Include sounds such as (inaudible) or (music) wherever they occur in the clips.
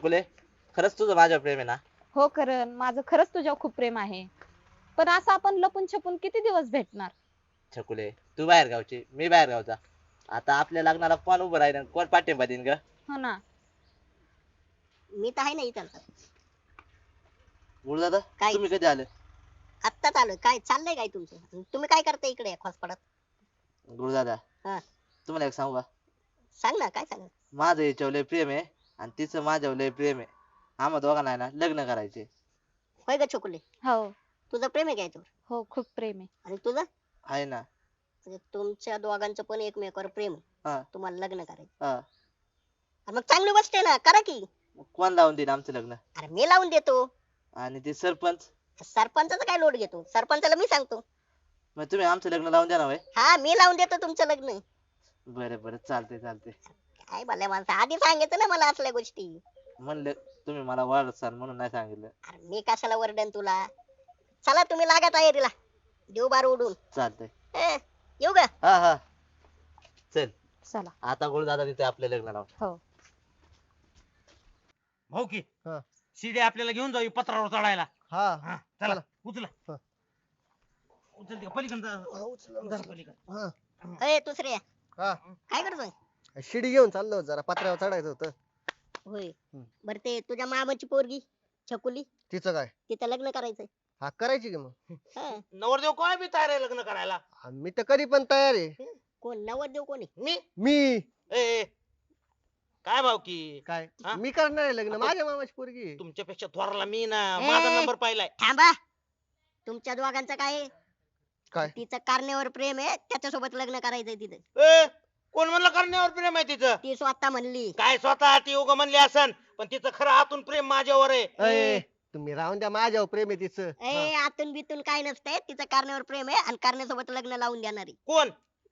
छकुले खरंच तुझं माझ्यावर प्रेम आहे ना? हो करण माझं खरंच तुझ्यावर खूप प्रेम आहे. पण असं आपण लपून छपून किती दिवस भेटणार? छकुले तू बाहेर गावची मी बाहेर गावचा. आता आपल्या लग्नाला कोण उभं राहील आणि कोण पाठिंबा देईन ग? हो ना. मी तर आहे ना इथं गुरुदादा काय? तुम्ही कधी आले? आत्ताच आलोय. काय चाललंय काय तुमचं? तुम्ही काय करता इकडे खोसपडत? गुरुदादा हा. तुम्हाला एक सांगू का? सांग ना काय सांग माझं याच्यावर लय प्रेम आहे. आणि तिचं माझ्यावर लय प्रेम आहे. आम्हा दोघांना आहे ना लग्न करायचे होय ग छोकुले? हो. तुझं प्रेम आहे का याच्यावर? हो खूप प्रेम आहे. आणि तुझं? आहे ना. म्हणजे तुमच्या दोघांचं पण एकमेकावर प्रेम आहे. हा. तुम्हाला लग्न करायचं. हा. अरे मग चांगली गोष्ट आहे ना करा की. मग कोण लावून देईन आमचं लग्न? अरे मी लावून देतो. आणि ते सरपंच? सरपंचाचा काय लोड घेतो? सरपंचाला मी सांगतो. मग तुम्ही आमचं लग्न लावून द्या ना वय हा मी लावून देतो तुमचं लग्न. बरं बरं. चालते चालते काय भल्या माणसं आधी सांगायचं ना मला असल्या गोष्टी. म्हणलं तुम्ही मला वाढसाल म्हणून नाही सांगितलं. अरे मी कशाला वरडन तुला? चला तुम्ही लागा तयारीला. देऊ बार उडून चालतंय. येऊ का हा हा. चल. चला. आता गुरुदादा तिथे आपलं लग्न लावून हो. भाऊ की हा. शिडी आपल्याला घेऊन जाऊ पत्रावर चढायला. हा. हा चला चला. उचला. हा. उचल पलीकडे जा. पलीकडे. हा. ए दुसरे हा. काय करतोय? शिडी घेऊन चाललो होतो जरा पत्र्यावर चढायचं होतं. होय. हम्म. बर ते तुझ्या मामाची पोरगी छकुली तिचं काय? तिथं लग्न करायचंय. हा करायची की मग? हा. नवरदेव काय बी तयार आहे लग्न करायला? हा, मी तर कधी पण तयार आहे. कोण? नवरदेव कोणी मी? मी. ए ए, काय भाऊ की? काय? हा? मी करणार आहे लग्न माझ्या मामाची पोरगी आहे. तुमच्यापेक्षा थोरला मी ना ए. माझा नंबर पाहिलाय. थांबा. तुमच्या दोघांचं काय आहे? काय? तिचं कारण्यावर प्रेम आहे त्याच्यासोबत लग्न करायचंय तिथं. ए, कोण म्हणलं करण्यावर प्रेम आहे तिचं? ती स्वतः म्हणली. काय स्वतः ती उग म्हणली असन पण तिचं खरं आतून प्रेम माझ्यावर आहे. अय, तुम्ही राहून द्या माझ्यावर प्रेम आहे तिचं. ए आतून बितून काय नसतंय तिचं कारण्यावर प्रेम आहे आणि कारण्यासोबत लग्न लावून देणार आहे. कोण?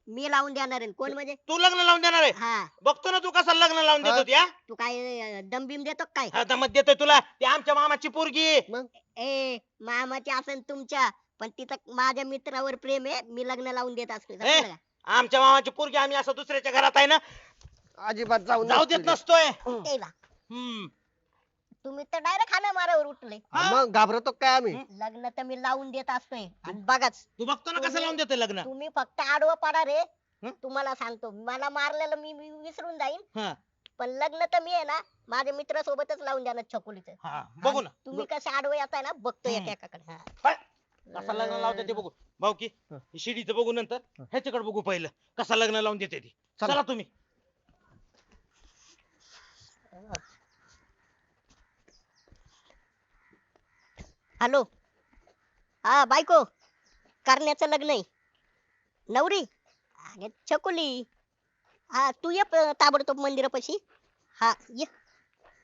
मी लावून देणार आहे. कोण म्हणजे? तू लग्न लावून देणार आहे? हा. बघतो ना तू कसं लग्न लावून देत हा? तू काय दमबिम देतो का काय? दमत देतोय तुला. ती आमच्या मामाची पोरगी मग? ए मामाची असेल तुमच्या पण तिचं माझ्या मित्रावर प्रेम आहे मी लग्न लावून देत असते ए, समजलं का? आमच्या मामाची पोरगी आम्ही असं दुसऱ्याच्या घरात आहे ना अजिबात जाऊ जाऊ देत नसतोय. हम्म. तुम्ही तर डायरेक्ट खाना मारावर उठले. हा. मग घाबरतो काय आम्ही? लग्न तर मी लावून देत असतोय. आणि बघाच तू बघतो ना कसं तुम्ही- लावून देतोय लग्न? तुम्ही फक्त आडवं पडा रे. हं? तुम्हाला सांगतो मला मारलेलं मी मी विसरून जाईन. हा, पण लग्न तर मी आहे ना माझ्या मित्रासोबतच लावून देणार छकुलीचं. हा, बघू ना. तुम्ही कसे आडवे येताय ना बघतो हं. एका एकाकडे. हा. कसं लग्न लावते ते बघू. भाऊ की. शिडीचं बघू नंतर ह्याच्याकडे बघू पहिलं. कसं लग्न लावून देते ती. चला. तुम्ही. हॅलो. हा बायको. करण्याचं लग्न आहे. नवरी. अरे छकुली. हा तू ये प- ताबडतोब मंदिरापाशी. हा ये.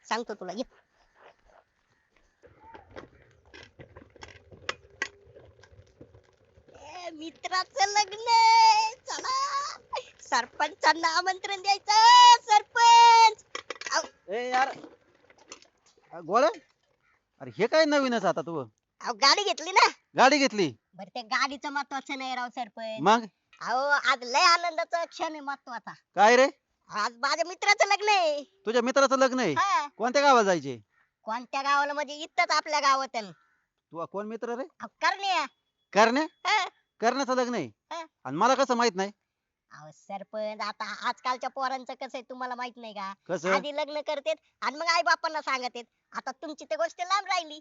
सांगतो तुला ये ए, मित्राचं लग्न आहे. चला. सरपंचांना आमंत्रण द्यायचं. सरपंच! ए यार. अ, गोळ्या? अरे हे काय नवीनच आता तू? अहो गाडी घेतली ना? गाडी घेतली. बर ते गाडीचं महत्वाचं नाही राव सरपंच. मग? अहो आज लय आनंदाचा क्षण आहे महत्त्वाचा. काय रे? आज माझ्या मित्राचं लग्न आहे. तुझ्या मित्राचं लग्न आहे? हा. कोणत्या गावाला जायचे? कोणत्या गावाला? म्हणजे इथंच आपल्या गावात आहे. तू कोण मित्र रे? अहो, करण्या. करण्या? हा. करण्याचं लग्न आहे. हा. आणि मला कसं माहीत नाही? अहो सरपंच आता आजकालच्या पोरांचं कसं आहे तुम्हाला माहीत नाही का? कसं? आधी लग्न करतेत आणि मग आई बापांना सांगत आता तुमची ते गोष्ट लांब राहिली.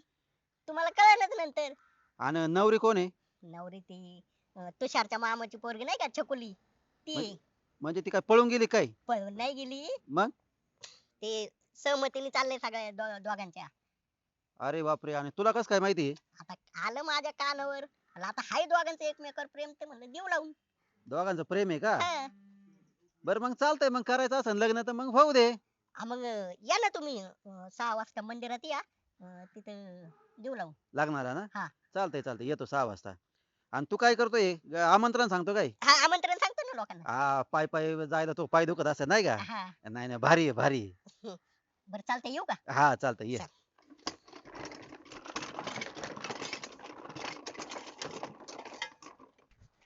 तुम्हाला कळलंच नंतर. आणि नवरी कोण आहे? नवरी ती अं, तुषारच्या मामाची पोरगी नाही का छकुली? ती. म्हण- म्हणजे ती काय पळून गेली काय? पळून नाही गेली. मग? ते सहमतीने चाललंय सगळ्या दो- दोघांच्या. अरे बापरे आणि तुला कसं काय माहिती आहे? आता आलं माझ्या कानावर. आता हाय दोघांचं एकमेकावर प्रेम. ते म्हणलं देऊ लावून. दोघांचं प्रेम आहे का? हा. बरं मग चालतंय मग करायचं असेल लग्न तर मग होऊ दे. हा, मग या ना तुम्ही अं, सहा वाजता मंदिरात या. अं, तिथं देऊ लावून. लागणार आहे ना? हा. चालतंय चालतंय येतो सहा वाजता. आणि तू काय करतोय? ग- आमंत्रण सांगतो काय? हा आमंत्रण सांगतो ना लोकांना. हा पाय पाय जायला तो पाय दुखत असेल नाही का? हा. नाही नाही भारी आहे भारी आहे. (laughs) बरं चालतंय येऊ का? हा चालतंय ये. चल.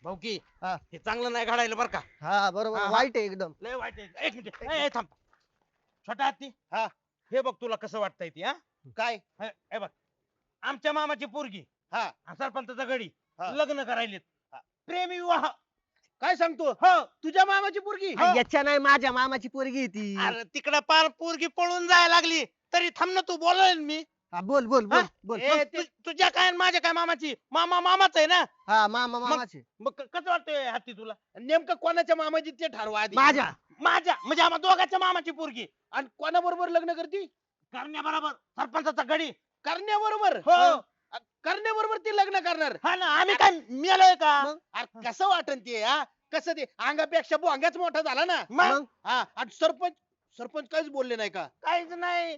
भाऊ की हा. हे चांगलं नाही घडायला बरं का? हा बरोबर. हा. वाईट आहे एकदम. लय वाईट आहे. एक मिनिट. ए, ए, थांब. छोटा हत्ती हा. हे बघ तुला कसं वाटतंय ती हा? काय? हे हे बघ. आमच्या मामाची पोरगी हा. आणि सरपंचाचा गडी हा. लग्न करायलेत. प्रेमी विवाह. काय सांगतो? हो. तुझ्या मामाची पोरगी? हा. याच्या नाही माझ्या मामाची पोरगी आहे ती. अरे तिकडे पार पोरगी पळून जायला लागली. तरी थांब ना तू बोलाय मी. हा, बोल बोल बोल हा? बोल ए, तु- तुझ्या काय आणि माझ्या काय मामाची? मामा मामाच आहे ना? हा मामा मामाची. मग क- कसं वाटतंय हाती तुला? नेमकं कोणाच्या मामाची ते ठरवा आधी माझ्या. माझ्या. म्हणजे आम्हा दोघांच्या मामाची पोरगी. आणि कोणाबरोबर लग्न करती? करण्याबरोबर. सरपंचाचा गडी. करण्याबरोबर. हो. करण्याबरोबर ती लग्न करणार. हा ना. आम्ही काय मेलोय का? मग? अरे कसं वाटन ते हा? कसं ते? अंगापेक्षा बोंगाच मोठा झाला ना? मग? हा. आणि सरपंच सरपंच काहीच बोलले नाही का? काहीच नाही.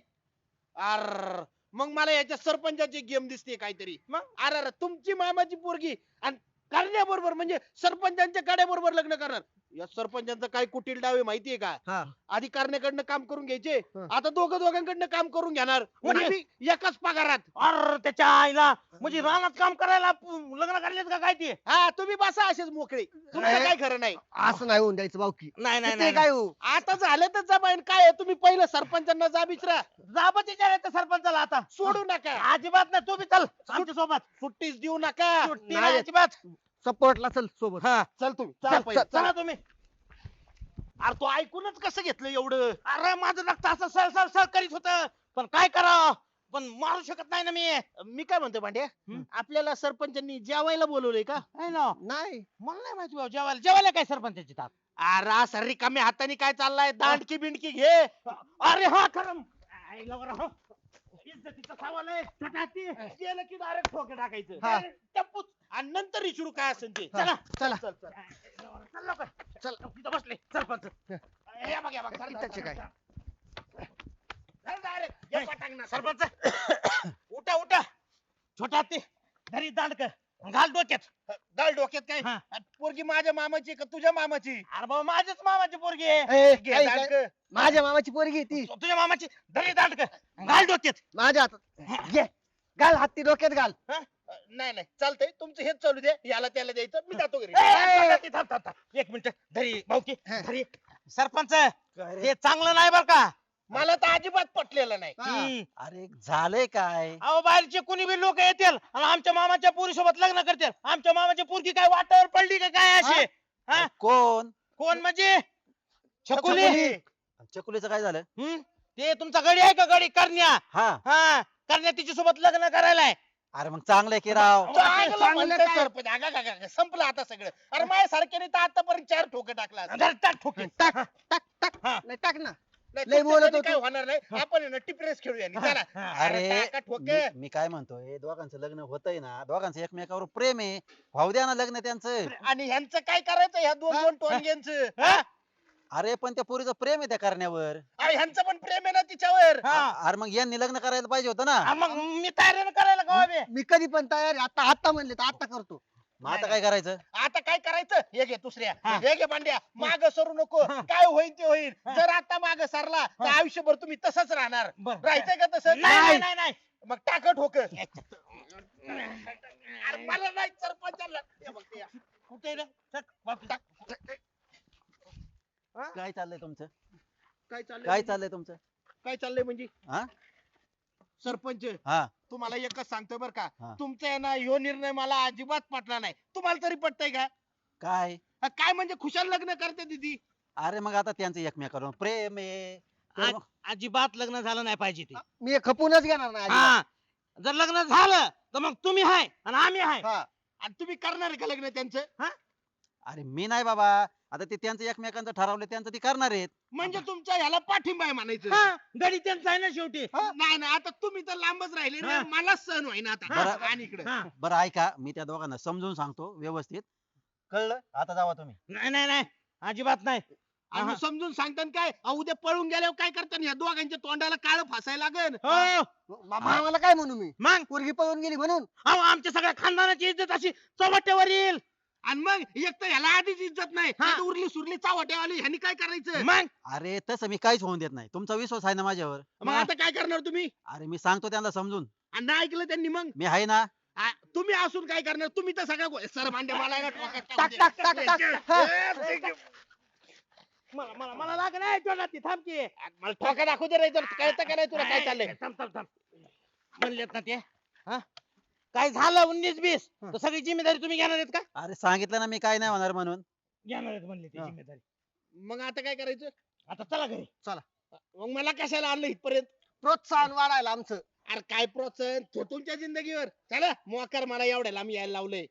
अर मग मला याच्या सरपंचाची गेम दिसते काहीतरी मग? अरे अरे तुमची मामाची पोरगी आणि करण्याबरोबर म्हणजे सरपंचांच्या गाड्याबरोबर लग्न करणार या सरपंचांचं काय कुटील डावे माहितीये का? आधी करण्याकडनं काम करून घ्यायचे आता दोघं दोघांकडनं काम करून घेणार. म्हणजे? आणि मी एकाच पगारात. अर त्याच्या आईला. म्हणजे रानात काम करायला प- लग्न करलेत का काय ते? हा तुम्ही बसा असेच मोकळे. तुमचं काय खरं नाही. असं नाही होऊन द्यायचं भाऊकी. नाही नाही ते नाही काय हो? आता झालं तर जमाईन काय आहे? तुम्ही पहिलं सरपंचांना जा विचारा जाबत विचारायचं सरपंचाला आता. सोडू नका. अजिबात नाही तू बी चल. आमच्यासोबत सुट्टीच देऊ नका. सुट्टी नाही. नाही. अजिबात. सपोर्टला चल सोबत. हा चल तुम्ही. चल, चला पहिलं, चल. तुम्ही. अरे तो ऐकूनच कसं घेतलं एवढं? अरे माझं रक्त असं सळ सळ सळ करीत होत. पण काय करावं? पण मारू शकत नाही ना मी. मी काय म्हणतो पांड्या आपल्याला सरपंचांनी जेवायला बोलवलंय का? नाही ना. नाही. मला नाही माहिती भाऊ जेवायला जेवायला काय सरपंचाची ताप अरे असं रिकाम्या हाताने काय चाललाय? दांडकी बिंडकी घे. अरे हा खरं. हो. इज्जतीचा सवाल आहे. छटाती. गेलं की डायरेक्ट ठोके टाकायचं. हा. टप्पूच. आणि नंतर इशरू काय असेल ते. चला. चला. चल चल चल. लवकर. चल. तिथं बसले. सरपंच हे. बघ, बघ, चल, त्याचे काय? हे पटांगणा. सरपंच. उठा उठा. छोटा ते धरी दांडक. घाल डोक्यात. डाळ डोक्यात काय? हा. पोरगी माझ्या मामाची का तुझ्या मामाची? अरे बाबा माझ्याच मामाची पोरगी आहे. ए, घे काय- दांडकं. काय? माझ्या मामाची पोरगी आहे ती तुझ्या मामाची. धरी दांडक. घाल डोक्यात. माझ्या हातात. घे. घाल हत्ती डोक्यात घाल. हा? नाही नाही. चालतंय. तुमचं हेच चालू दे याला त्याला द्यायचं. मी जातो घरी. ए, थांब, थांब, थांब, थांब. एक मिनिट. धरी भाऊकी. धरी. सरपंच हे चांगलं नाही बर का? मला तर अजिबात पटलेलं नाही. हम्म. अरे झालंय काय? अहो बाहेरचे कुणी बी लोक येतील आणि आमच्या मामाच्या पोरी सोबत लग्न करतील. आमच्या मामाची पोरगी काय वाटावर पडली का काय अशी? हा? कोण? कोण म्हणजे? छकुली. चकुलीचं काय झालं? हम्म? ते तुमचा गडी आहे का गडी? करण्या. हा. हा करण्या तिच्या सोबत लग्न करायलाय. अरे मग चांगलंय की राव. चांगलं चांगलं काय? सरपंच. संपलं आता सगळं. अरे माझ्या सारख्याने तर आतापर्यंत चार ठोके टाकला. धर, टाक ठोके. टाक टाक टाक. हा. नाही टाक ना. नाही, लय बोलत तुमच्यासाठी होतो. काय होणार नाही. आपण आहे ना टिपरेस खेळूया नी. चला. अरे टाका ठोके. मी- मी काय म्हणतोय दोघांचं लग्न होतंय ना दोघांचं एकमेकावर प्रेम आहे. भाऊ द्या ना लग्न त्यांचं. आणि ह्यांचं काय करायचं? ह्या दोन दोन टोनग्यांचं हा? अरे पण त्या पोरीचं प्रेम आहे त्या करण्यावर. अरे ह्यांचं पण प्रेम आहे ना तिच्यावर. हा. अरे मग यांनी लग्न करायला पाहिजे होतं ना. मग मी तयारी करायला का बे मी कधी पण तयार आहे. आता आता म्हणले तर आता करतो. मग आता काय करायचं? आता काय करायचं? हे घे दुसऱ्या. हा. हे घे पांड्या माग सरू नको. काय होईल ते होईल. जर आता माग सरला तर आयुष्यभर तुम्ही तसंच राहणार. बरं. राहायचंय का तसं? नाही. नाही नाही नाही मग टाक ठोक. (laughs) अरे मला नाही सरपंचाला हे बघ ते. कुठे रे? चल, बाप, टाक. काय चाललंय तुमचं? काय चाललंय काय म्हणजे? चाललंय तुमचं? काय चाललंय म्हणजे? हा? सरपंच हा. तुम्हाला एकच सांगतोय बरं का. हा. तुमचा आहे ना ह्यो निर्णय मला अजिबात पटला नाही. तुम्हाला तरी पटतंय का? काय? हा, काय म्हणजे खुशाल लग्न करते दिदी? अरे मग आता त्यांचं एकमेकावर प्रेम आहे. तर आज- मग- अजिबात लग्न झालं नाही पाहिजे ते. मी खपूनच घेणार नाही अजिबात. हा जर लग्न झालं तर मग तुम्ही हाय आणि आम्ही हाय. हा. आणि तुम्ही करणार आहे का लग्न त्यांचं? अरे मी नाही बाबा. आता ते त्यांचं एकमेकांचं ठरवलं त्यांचं ते करणार आहेत. म्हणजे तुमच्या ह्याला पाठिंबा आहे म्हणायचं. हा, गडी त्यांचा आहे ना शेवटी. नाही नाही आता तुम्ही तर लांबच राहिले ना हा. मला सहन होईना आता. बरं. आणि इकडे. हा. बरं ऐका मी त्या दोघांना समजून सांगतो व्यवस्थित. कळलं? आता जावा तुम्ही. नाही नाही नाही. अजिबात नाही. आणि हा. समजून सांगताना काय? अहो, उद्या पळून गेल्यावर काय करतात या दोघांच्या तोंडाला काळ फासायला लागन? हो. मामाला काय म्हणू मी? मग? पोरगी पळून गेली म्हणून. अहो आमच्या सगळ्या खानदानाची इज्जत अशी चव्हाट्यावर येईल. आणि मग एक तर ह्याला आधीच इज्जत नाही हा. आता उरली सुरली चावट्यावाली ह्यांनी काय करायचं? मग? अरे तसं मी काहीच होऊन देत नाही. तुमचा विश्वास आहे ना माझ्यावर? मग आता काय करणार तुम्ही? अरे मी सांगतो त्यांना समजून. आणि नाही ऐकलं त्यांनी मग? मी आहे ना. आ, तुम्ही असून काय करणार? तुम्ही तर सगळं गो- सर भांडे मला आहे ना ठोक्यात टाक टाक टाक टाक. टाकून हा. द्यायचे. मला मला मला लाग नाही छोटा ती थांब की. मला ठोका दाखवू दे रे जर कळतं का नाही तुला काय चाललंय? थांब थांब थांब. म्हणलेत ना ते. हा? काय झालं उन्नीस बीस तर सगळी जिम्मेदारी तुम्ही घेणार आहेत का? अरे सांगितलं ना मी काय नाही होणार म्हणून. घेणार आहेत म्हणले ती हा. जिम्मेदारी. मग आता काय करायचं? आता चला घरी. मग मला कशाला आणलं इथपर्यंत? प्रोत्साहन वाढायला आमचं. अरे काय प्रोत्साहन? तो तुमच्या जिंदगीवर. चला मोकार मला एवढ्याला मी यायला लावलंय.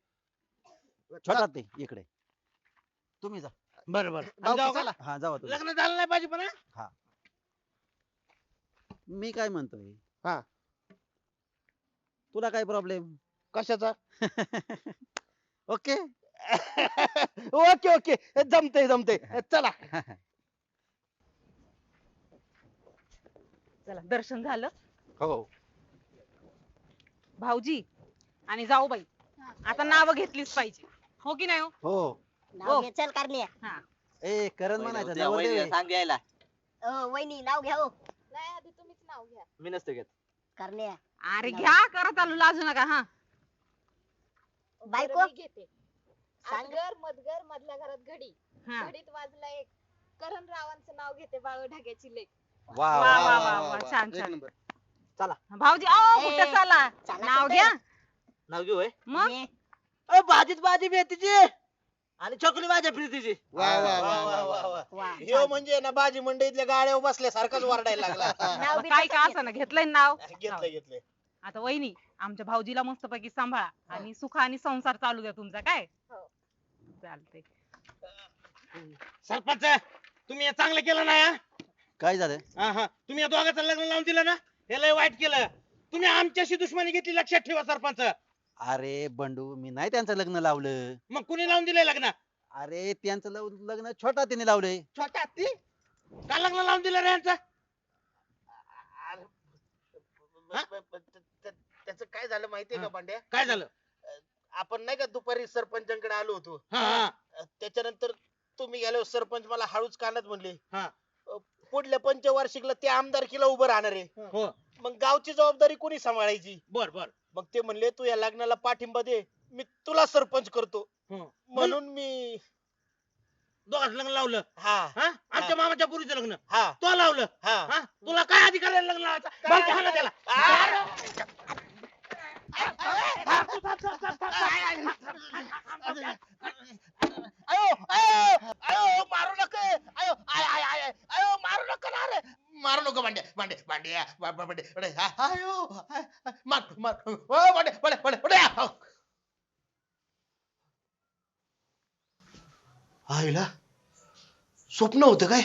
छोटा ते इकडे. तुम्ही जा. बरं बरं. जाऊ का? चला. हा जावा तुम्ही. लग्न झालं नाही पाहिजे पण हा? मी काय म्हणतोय? हा. तुला काय प्रॉब्लेम कशाचा? ओके ओके ओके जमतय जमतय. चला. चला दर्शन झालं. हो भाऊजी आणि जाऊबाई आता नाव घेतलीच पाहिजे. हो की नाही हो? हो नाव घे चल कारण्या. हा. ए करण म्हणायचं नवरदेव आहे. सांग यायला अ, वहिनी नाव घ्या हो. नाही आधी तुम्हीच नाव घ्या. मी नसतो घेत. कारण्या. अरे घ्या करत चालू लाजू नका हा. बायको? बरं, मी घेते. मधगर मधल्या घरात घडी. हा. घडीत वाजला एक. करण रावांचं नाव घेते बाळ ढाग्याची लेख वा वा वा वा वा छान एक छान. नंबर. भाऊजी अहो ए, कुठे चाला चला नाव कुठे? घ्या. नाव घेऊ होय? मग. अ, भाजीत भाजी मेथीची आणि चकली माझ्या प्रीतीची. वा वा वा, वा वा, वा हे छान. म्हणजे ना बाजी मंडईतल्या गाड्या बसल्यासारखाच वरडायला लागला. (laughs) नाव बी काय का. असं ना घेतलंय ना नाव? घेतलंय घेतलंय. आता वहिनी आमच्या भाऊजीला मस्तपैकी सांभाळा आणि सुख आणि संसार चालू द्या तुमचा काय? हो. चालतंय. सरपंच तुम्ही हे चांगलं केलं ना हा? काय झालं? हा हा. तुम्ही या दोघांचं लग्न लावून दिलं ना? हे लय वाईट केलं. तुम्ही आमच्याशी दुश्मनी घेतली लक्षात ठेवा सरपंच. अरे बंडू मी नाही त्यांचं लग्न लावलं. मग कुणी लावून दिलंय लग्न? अरे त्यांचं लव- लग्न छोटा तिने लावलंय. छोटा ती? का लग्न लावून दिलं रे यांचं? हा? त्याच काय झालं माहितीये का हा. पांड्या काय झालं? आपण नाही का दुपारी सरपंचांकडे आलो होतो? हा हा. अ, त्याच्यानंतर तुम्ही गेल्यावर सरपंच मला हळूच कानात म्हणले. हा. अ, पुढल्या पंचवार्षिकला ते आमदारकीला उभं राहणार आहे. हो. मग गावची जबाबदारी कोणी सांभाळायची? बर बर. मग ते म्हणले तू या लग्नाला पाठिंबा दे. मी तुला सरपंच करतो. म्हणून मी दोघांचं लग्न लावलं. हा. हा? आमच्या मामाच्या पुरीचं लग्न. हा. तो लावलं. हा. हा? तुला काय अधिकार आहे लग्न लावायचा? त्याला. अयो अयो. अयो मारू नका. अयो आय आय आय आय, अयो मारू नका ना रे. मारू नको भांडे भांडे भांडे बा- बा- भांडे भांडे हा, अयो आय, आय, मार मार. ओ भांडे भांडे भांडे भांडे आ. हो. आईला स्वप्न होतं काय?